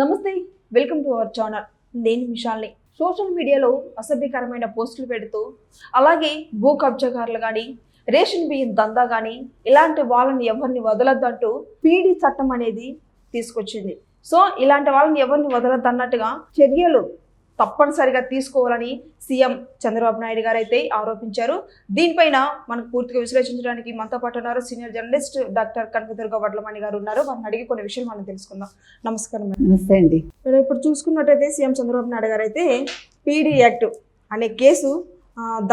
నమస్తే welcome to our channel. నేను విశాల్ని. Social మీడియాలో అసభ్యకరమైన పోస్టులు పెడుతూ అలాగే భూ కబ్జాకారులు కానీ రేషన్ బియ్యం దందా కానీ ఇలాంటి వాళ్ళని ఎవరిని వదలద్దంటూ పీడీ చట్టం అనేది తీసుకొచ్చింది. సో ఇలాంటి వాళ్ళని ఎవరిని వదలద్దన్నట్టుగా చర్యలు తప్పనిసరిగా తీసుకోవాలని సీఎం చంద్రబాబు నాయుడు గారు అయితే ఆరోపించారు. దీనిపైన మనకు పూర్తిగా విశ్లేషించడానికి మనతో పాటు ఉన్నారు senior journalist doctor Kanakadurga Vadlamani garu ఉన్నారు. వారిని అడిగి కొన్ని విషయాలు మనం తెలుసుకుందాం. నమస్కారం నమస్తే అండి. ఇప్పుడు చూసుకున్నట్టయితే సీఎం చంద్రబాబు నాయుడు గారు అయితే పీడీ యాక్ట్ అనే కేసు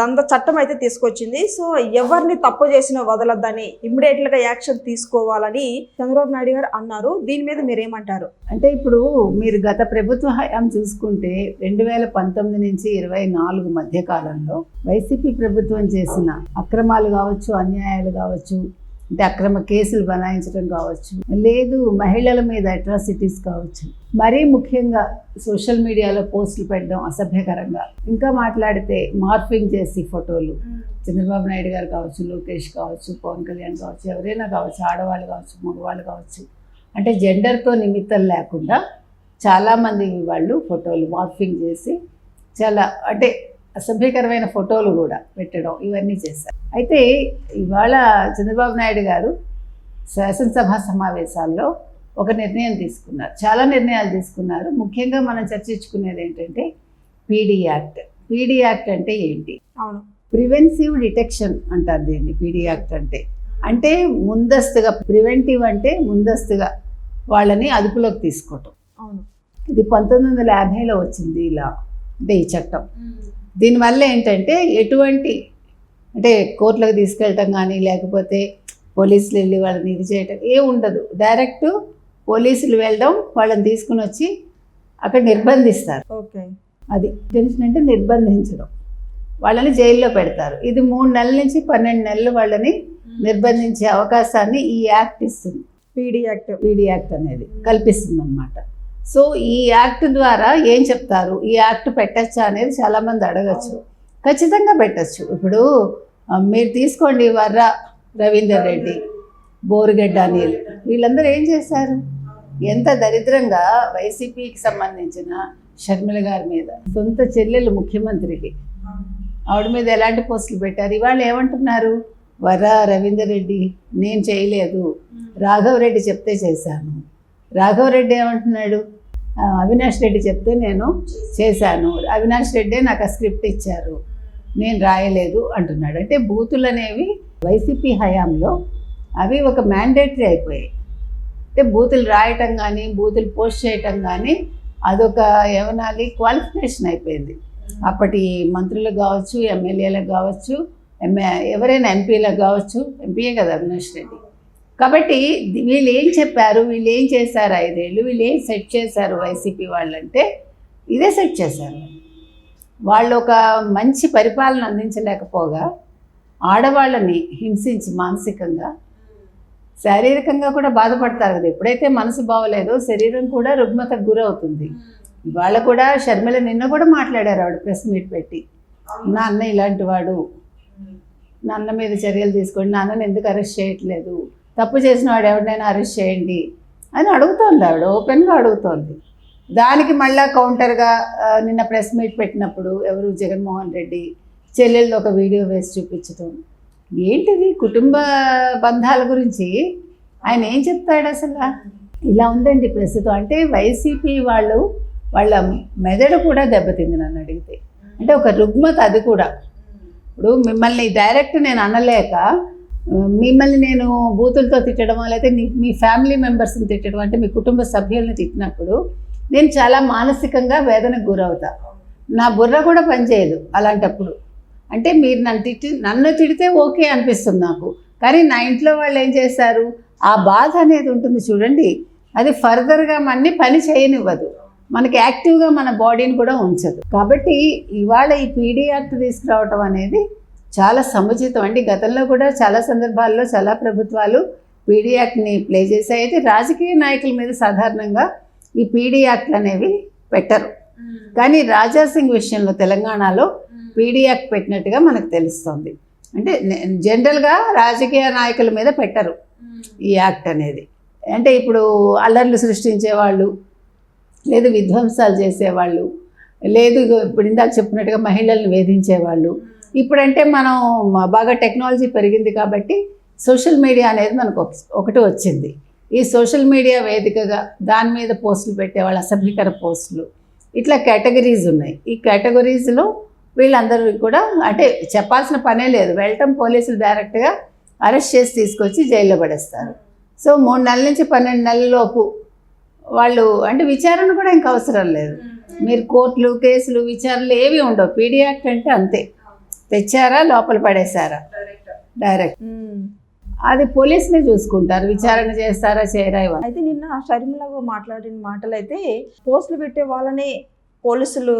దంద చట్టం అయితే తీసుకొచ్చింది. సో ఎవరిని తప్పు చేసినా వదలొద్దని ఇమ్మీడియట్గా యాక్షన్ తీసుకోవాలని చంద్రబాబు నాయుడు గారు అన్నారు. దీని మీద మీరేమంటారు? అంటే ఇప్పుడు మీరు గత ప్రభుత్వ హయాం చూసుకుంటే రెండు వేల పంతొమ్మిది నుంచి ఇరవై నాలుగు మధ్య కాలంలో వైసీపీ ప్రభుత్వం చేసిన అక్రమాలు కావచ్చు అన్యాయాలు కావచ్చు అంటే అక్రమ కేసులు బనాయించడం కావచ్చు. లేదు మహిళల మీద అట్రాసిటీస్ కావచ్చు. మరీ ముఖ్యంగా సోషల్ మీడియాలో పోస్టులు పెట్టడం అసభ్యకరంగా. ఇంకా మాట్లాడితే మార్ఫింగ్ చేసి ఫోటోలు. చంద్రబాబు నాయుడు గారు కావచ్చు లోకేష్ కావచ్చు పవన్ కళ్యాణ్ కావచ్చు ఎవరైనా కావచ్చు ఆడవాళ్ళు కావచ్చు మగవాళ్ళు కావచ్చు. అంటే జెండర్తో నిమిత్తం లేకుండా చాలామంది వాళ్ళు ఫోటోలు మార్ఫింగ్ చేసి చాలా అంటే అసభ్యకరమైన ఫోటోలు కూడా పెట్టడం ఇవన్నీ చేశారు. అయితే ఇవాళ చంద్రబాబు నాయుడు గారు శాసనసభ సమావేశాల్లో ఒక నిర్ణయం తీసుకున్నారు. చాలా నిర్ణయాలు తీసుకున్నారు. ముఖ్యంగా మనం చర్చించుకునేది ఏంటంటే పీడీ యాక్ట్. పీడీ యాక్ట్ అంటే ఏంటి? అవును. ప్రివెన్సివ్ డిటెక్షన్ అంటారు దీన్ని పీడీ యాక్ట్ అంటే. అంటే ముందస్తుగా ప్రివెంటివ్ అంటే ముందస్తుగా వాళ్ళని అదుపులోకి తీసుకోవటం. అవును. ఇది పంతొమ్మిది వందల యాభైలో వచ్చింది ఇలా అంటే ఈ చట్టం. దీనివల్ల ఏంటంటే ఎటువంటి అంటే కోర్టులకు తీసుకెళ్ళటం కానీ లేకపోతే పోలీసులు వెళ్ళి వాళ్ళని ఇది చేయటం ఏ ఉండదు. డైరెక్ట్ పోలీసులు వెళ్ళడం వాళ్ళని తీసుకుని వచ్చి అక్కడ నిర్బంధిస్తారు. ఓకే. అది టెన్షన్ అంటే నిర్బంధించడం. వాళ్ళని జైల్లో పెడతారు. ఇది మూడు నెలల నుంచి పన్నెండు నెలలు వాళ్ళని నిర్బంధించే అవకాశాన్ని ఈ యాక్ట్ ఇస్తుంది. PD act. పీడీ యాక్ట్ అనేది కల్పిస్తుంది అనమాట సో ఈ యాక్ట్ ద్వారా ఏం చెప్తారు? ఈ యాక్ట్ పెట్టచ్చా అనేది చాలామంది అడగచ్చు. ఖచ్చితంగా పెట్టచ్చు. ఇప్పుడు మీరు తీసుకోండి వర్ర రవీందర్ రెడ్డి బోరుగడ్డ అనిల్. వీళ్ళందరూ ఏం చేశారు? ఎంత దరిద్రంగా వైసీపీకి సంబంధించిన షర్మిల గారి మీద. సొంత చెల్లెలు ముఖ్యమంత్రికి. ఆవిడ మీద ఎలాంటి పోస్టులు పెట్టారు? ఇవాళ ఏమంటున్నారు? వర రవీందర్ రెడ్డి నేను చేయలేదు. రాఘవరెడ్డి చెప్తే చేశాను. రాఘవరెడ్డి ఏమంటున్నాడు? అవినాష్ రెడ్డి చెప్తే నేను చేశాను. అవినాష్ రెడ్డే నాకు ఆ స్క్రిప్ట్ ఇచ్చారు. నేను రాయలేదు అంటున్నాడు. అంటే బూతులు అనేవి వైసీపీ హయాంలో అవి ఒక మ్యాండేటరీ అయిపోయాయి. అంటే బూతులు రాయటం కానీ బూతులు పోస్ట్ చేయటం కానీ అదొక ఏమనాలి? క్వాలిఫికేషన్ అయిపోయింది. అప్పటి మంత్రులకు కావచ్చు ఎమ్మెల్యేలకు కావచ్చు ఎంఏ ఎవరైనా ఎంపీలకు కావచ్చు ఎంపీయే కదా అవినాష్ రెడ్డి. కాబట్టి వీళ్ళు ఏం చెప్పారు? వీళ్ళు ఏం చేశారు? ఐదేళ్ళు వీళ్ళు ఏం సెట్ చేశారు వైసీపీ వాళ్ళంటే ఇదే సెట్ చేశారు. వాళ్ళు ఒక మంచి పరిపాలన అందించలేకపోగా ఆడవాళ్ళని హింసించి మానసికంగా శారీరకంగా కూడా బాధపడతారు కదా. ఎప్పుడైతే మనసు బాగోలేదో శరీరం కూడా రుగ్మతకు గురవుతుంది. ఇవాళ కూడా షర్మిల నిన్న కూడా మాట్లాడారు ఆవిడ ప్రెస్ మీట్ పెట్టి. నా అన్న ఇలాంటి వాడు. నా అన్న మీద చర్యలు తీసుకోండి. నాన్నని ఎందుకు అరెస్ట్ చేయట్లేదు? తప్పు చేసిన వాడు ఎవరినైనా అరెస్ట్ చేయండి అని అడుగుతోంది ఆవిడ ఓపెన్గా అడుగుతోంది. దానికి మళ్ళా కౌంటర్గా నిన్న ప్రెస్ మీట్ పెట్టినప్పుడు ఎవరు? జగన్మోహన్ రెడ్డి చెల్లెళ్ళు ఒక వీడియో వేసి చూపించడం ఏంటిది? కుటుంబ బంధాల గురించి? ఆయన ఏం చెప్తాడు అసలు? ఇలా ఉందండి ప్రస్తుతం. అంటే వైసీపీ వాళ్ళు వాళ్ళ మెదడు కూడా దెబ్బతింది నన్ను అడిగితే. అంటే ఒక రుగ్మత అది కూడా. ఇప్పుడు మిమ్మల్ని డైరెక్ట్ నేను అనలేక మిమ్మల్ని నేను బూతులతో తిట్టడం లేకపోతే మీ ఫ్యామిలీ మెంబర్స్ని తిట్టడం అంటే మీ కుటుంబ సభ్యుల్ని తిట్టినప్పుడు నేను చాలా మానసికంగా వేదనకు గురవుతా. నా బుర్ర కూడా పనిచేయదు అలాంటప్పుడు. అంటే మీరు నన్ను తిట్టి నన్ను తిడితే ఓకే అనిపిస్తుంది నాకు. కానీ నా ఇంట్లో వాళ్ళు ఏం చేస్తారు ఆ బాధ అనేది ఉంటుంది చూడండి. అది ఫర్దర్గా మనని పని చేయనివ్వదు. మనకి యాక్టివ్గా మన బాడీని కూడా ఉంచదు. కాబట్టి ఇవాళ ఈ పీడీ యాక్ట్ తీసుకురావటం అనేది చాలా సముచితం అండి. గతంలో కూడా చాలా సందర్భాల్లో చాలా ప్రభుత్వాలు పీడీ యాక్ట్ని ప్లే చేశాయి. అయితే రాజకీయ నాయకుల మీద సాధారణంగా ఈ పీడీ యాక్ట్లు అనేవి పెట్టరు. కానీ రాజా సింగ్ విషయంలో తెలంగాణలో పీడీ యాక్ట్ పెట్టినట్టుగా మనకు తెలుస్తుంది. అంటే జనరల్గా రాజకీయ నాయకుల మీద పెట్టరు ఈ యాక్ట్ అనేది. అంటే ఇప్పుడు అల్లర్లు సృష్టించే వాళ్ళు లేదు విధ్వంసాలు చేసేవాళ్ళు లేదు ఇప్పుడు ఇందాక చెప్పినట్టుగా మహిళల్ని వేధించేవాళ్ళు ఇప్పుడంటే మనం బాగా టెక్నాలజీ పెరిగింది కాబట్టి సోషల్ మీడియా అనేది మనకు ఒక- ఒకటి వచ్చింది. ఈ సోషల్ మీడియా వేదికగా దాని మీద పోస్టులు పెట్టేవాళ్ళు అసభ్యకర పోస్టులు ఇట్లా కేటగిరీస్ ఉన్నాయి. ఈ కేటగిరీస్లో వీళ్ళందరూ కూడా అంటే చెప్పాల్సిన పనే లేదు. వెళ్ళటం పోలీసులు డైరెక్ట్గా అరెస్ట్ చేసి తీసుకొచ్చి జైల్లో పడేస్తారు. సో మూడు నెలల నుంచి పన్నెండు నెలల లోపు వాళ్ళు అంటే విచారణ కూడా ఇంకా అవసరం లేదు. మీరు కోర్టులు కేసులు విచారణలు ఏవి ఉండవు. పీడీ యాక్ట్ అంటే అంతే. తెచ్చారా లోపల పడేశారా? డైరెక్ట్. అది పోలీసులే చూసుకుంటారు విచారణ చేస్తారా చేయరా అయితే నిన్న షర్మిలగా మాట్లాడిన మాటలు అయితే పోస్టులు పెట్టే వాళ్ళని పోలీసులు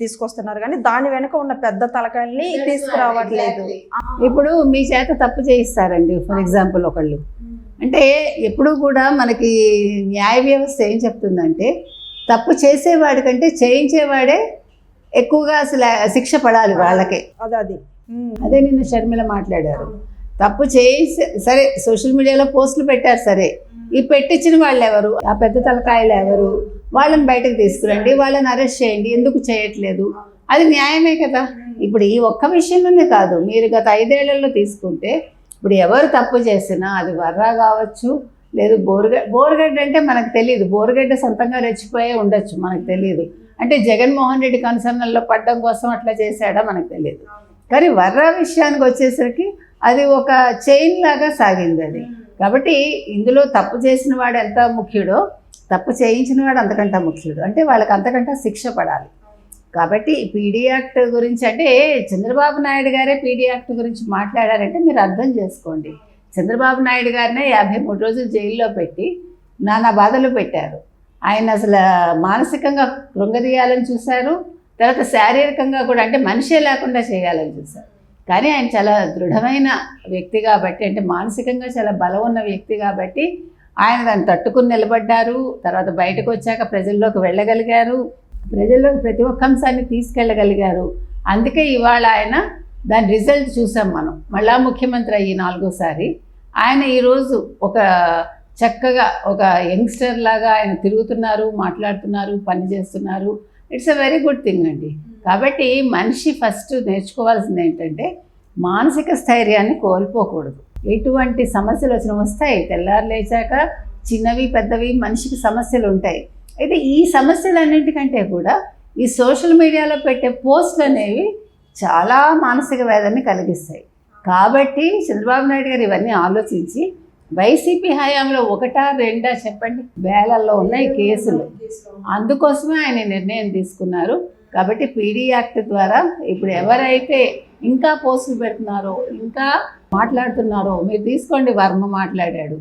తీసుకొస్తున్నారు కానీ దాని వెనక ఉన్న పెద్ద తలకాయల్ని తీసుకురావట్లేదు. ఇప్పుడు మీ చేత తప్పు చేయిస్తారండి ఫర్ ఎగ్జాంపుల్ ఒకళ్ళు. అంటే ఎప్పుడు కూడా మనకి న్యాయ వ్యవస్థ ఏం చెప్తుందంటే తప్పు చేసేవాడికంటే చేయించేవాడే ఎక్కువగా అసలు శిక్ష పడాలి వాళ్ళకే. అదే అది. నిన్న షర్మిల మాట్లాడారు. తప్పు చేసి సరే సోషల్ మీడియాలో పోస్టులు పెట్టారు సరే. ఈ పెట్టించిన వాళ్ళు ఎవరు ఆ పెద్ద తలకాయలు ఎవరు? వాళ్ళని బయటకు తీసుకురండి వాళ్ళని అరెస్ట్ చేయండి ఎందుకు చేయట్లేదు? అది న్యాయమే కదా. ఇప్పుడు ఈ ఒక్క విషయంలోనే కాదు మీరు గత ఐదేళ్ళలో తీసుకుంటే ఇప్పుడు ఎవరు తప్పు చేసినా అది వర్రా కావచ్చు లేదు బోరుగడ్డ బోరుగడ్డ అంటే మనకు తెలియదు బోరుగడ్డ సొంతంగా రెచ్చిపోయే ఉండొచ్చు మనకు తెలియదు అంటే జగన్మోహన్ రెడ్డి కన్సర్నల్లో పడ్డం కోసం అట్లా చేశాడా మనకు తెలియదు. కానీ వర్రా విషయానికి వచ్చేసరికి అది ఒక చైన్ లాగా సాగింది అది. కాబట్టి ఇందులో తప్పు చేసిన వాడు ఎంత ముఖ్యుడో తప్పు చేయించిన వాడు అంతకంటే ముఖ్యుడు. అంటే వాళ్ళకి అంతకంటే శిక్ష పడాలి. కాబట్టి పీడీ యాక్ట్ గురించి అంటే చంద్రబాబు నాయుడు గారే పీడీ యాక్ట్ గురించి మాట్లాడారంటే మీరు అర్థం చేసుకోండి. చంద్రబాబు నాయుడు గారినే యాభై మూడు రోజులు జైల్లో పెట్టి నానా బాధలు పెట్టారు. ఆయన అసలు మానసికంగా కృంగదీయాలని చూశారు. తర్వాత శారీరకంగా కూడా అంటే మనిషే లేకుండా చేయాలని చూశారు. కానీ ఆయన చాలా దృఢమైన వ్యక్తి కాబట్టి అంటే మానసికంగా చాలా బలం ఉన్న వ్యక్తి కాబట్టి ఆయన దాన్ని తట్టుకుని నిలబడ్డారు. తర్వాత బయటకు వచ్చాక ప్రజల్లోకి వెళ్ళగలిగారు. ప్రజల్లోకి ప్రతి ఒక్క అంశాన్ని తీసుకెళ్ళగలిగారు. అందుకే ఇవాళ ఆయన దాని రిజల్ట్ చూసాం మనం. మళ్ళా ముఖ్యమంత్రి అయ్యి నాలుగోసారి. ఆయన ఈరోజు ఒక చక్కగా ఒక యంగ్స్టర్ లాగా ఆయన తిరుగుతున్నారు మాట్లాడుతున్నారు పని చేస్తున్నారు. It's a very good thing అండి. కాబట్టి మనిషి ఫస్ట్ నేర్చుకోవాల్సింది ఏంటంటే మానసిక స్థైర్యాన్ని కోల్పోకూడదు. ఎటువంటి సమస్యలు వచ్చిన వస్తాయి. తెల్లారు లేచాక చిన్నవి పెద్దవి మనిషికి సమస్యలు ఉంటాయి. అయితే ఈ సమస్యలన్నింటికంటే కూడా ఈ సోషల్ మీడియాలో పెట్టే పోస్టులు అనేవి చాలా మానసిక వేదనని కలిగిస్తాయి. కాబట్టి చంద్రబాబు నాయుడు గారు ఇవన్నీ ఆలోచించి వైసీపీ హయాంలో ఒకటా రెండా చెప్పండి? వేలల్లో ఉన్నాయి కేసులు. అందుకోసమే ఆయన నిర్ణయం తీసుకున్నారు. కాబట్టి పీడీ యాక్ట్ ద్వారా ఇప్పుడు ఎవరైతే ఇంకా పోస్టులు పెడుతున్నారో ఇంకా మాట్లాడుతున్నారో మీరు తీసుకోండి వర్మ మాట్లాడాడు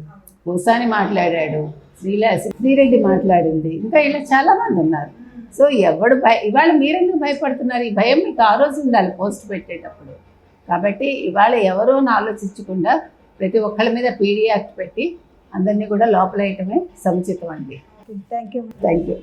భూసాని మాట్లాడాడు శ్రీలా శ్రీరెడ్డి మాట్లాడింది ఇంకా ఇలా చాలామంది ఉన్నారు. సో ఎవడు భయ ఇవాళ మీరెందుకు భయపడుతున్నారు? ఈ భయం మీకు ఆ రోజు ఉండాలి పోస్ట్ పెట్టేటప్పుడు. కాబట్టి ఇవాళ ఎవరో అని ఆలోచించకుండా ప్రతి ఒక్కళ్ళ మీద పీడీ యాక్ట్ పెట్టి అందరినీ కూడా లోపలేయటమే సముచితం అండి. Thank you thank you